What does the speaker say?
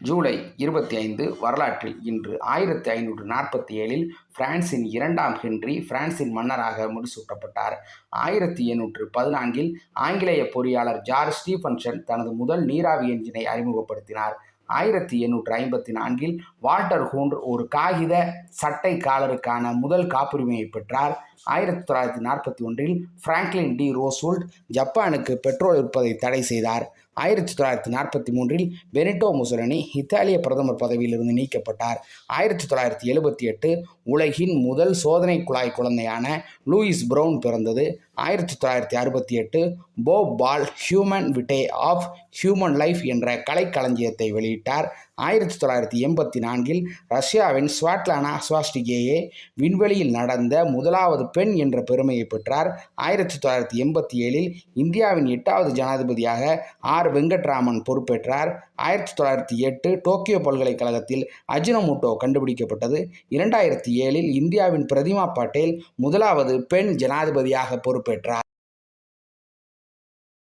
ஜூலை இருபத்தி ஐந்து வரலாற்றில் இன்று ஆயிரத்தி ஐநூற்று நாற்பத்தி ஏழில் பிரான்சின் இரண்டாம் ஹென்றி பிரான்சின் மன்னராக முடிசூட்டப்பட்டார். ஆயிரத்தி எண்ணூற்று பதினான்கில் ஆங்கிலேய பொறியாளர் ஜார்ஜ் ஸ்டீஃபன்சன் தனது முதல் நீராவி என்ஜினை அறிமுகப்படுத்தினார். ஆயிரத்தி எண்ணூற்று ஐம்பத்தி நான்கில் வால்டர் ஹூண்ட் ஒரு காகித சட்டை காலருக்கான முதல் காப்புரிமையை பெற்றார். ஆயிரத்தி தொள்ளாயிரத்தி நாற்பத்தி ஒன்றில் பிராங்க்லின் டி ரோஸ்வுல்ட் ஜப்பானுக்கு பெட்ரோல் விற்பதை தடை செய்தார். ஆயிரத்தி தொள்ளாயிரத்தி நாற்பத்தி மூன்றில் பெனிட்டோ முசோலினி இத்தாலிய பிரதமர் பதவியிலிருந்து நீக்கப்பட்டார். ஆயிரத்தி தொள்ளாயிரத்தி எழுபத்தி எட்டு உலகின் முதல் சோதனை குழாய் குழந்தையான லூயிஸ் ப்ரௌன் பிறந்தது. ஆயிரத்தி தொள்ளாயிரத்தி அறுபத்தி எட்டு Pope Paul Humanae Vitae of human life என்ற கலைக்களஞ்சியத்தை வெளியிட்டார். ஆயிரத்தி தொள்ளாயிரத்தி எண்பத்தி நான்கில் ரஷ்யாவின் ஸ்வாட்லானா ஸ்வாஸ்டிகேயே விண்வெளியில் நடந்த முதலாவது பெண் என்ற பெருமையை பெற்றார். ஆயிரத்தி தொள்ளாயிரத்தி எண்பத்தி ஏழில் இந்தியாவின் எட்டாவது ஜனாதிபதியாக ஆர். வெங்கட்ராமன் பொறுப்பேற்றார். ஆயிரத்தி தொள்ளாயிரத்தி எட்டு டோக்கியோ பல்கலைக்கழகத்தில் அஜினமோட்டோ கண்டுபிடிக்கப்பட்டது. இரண்டாயிரத்தி ஏழில் இந்தியாவின் பிரதிமா பட்டேல் முதலாவது பெண் ஜனாதிபதியாக பொறுப்பேற்றார்.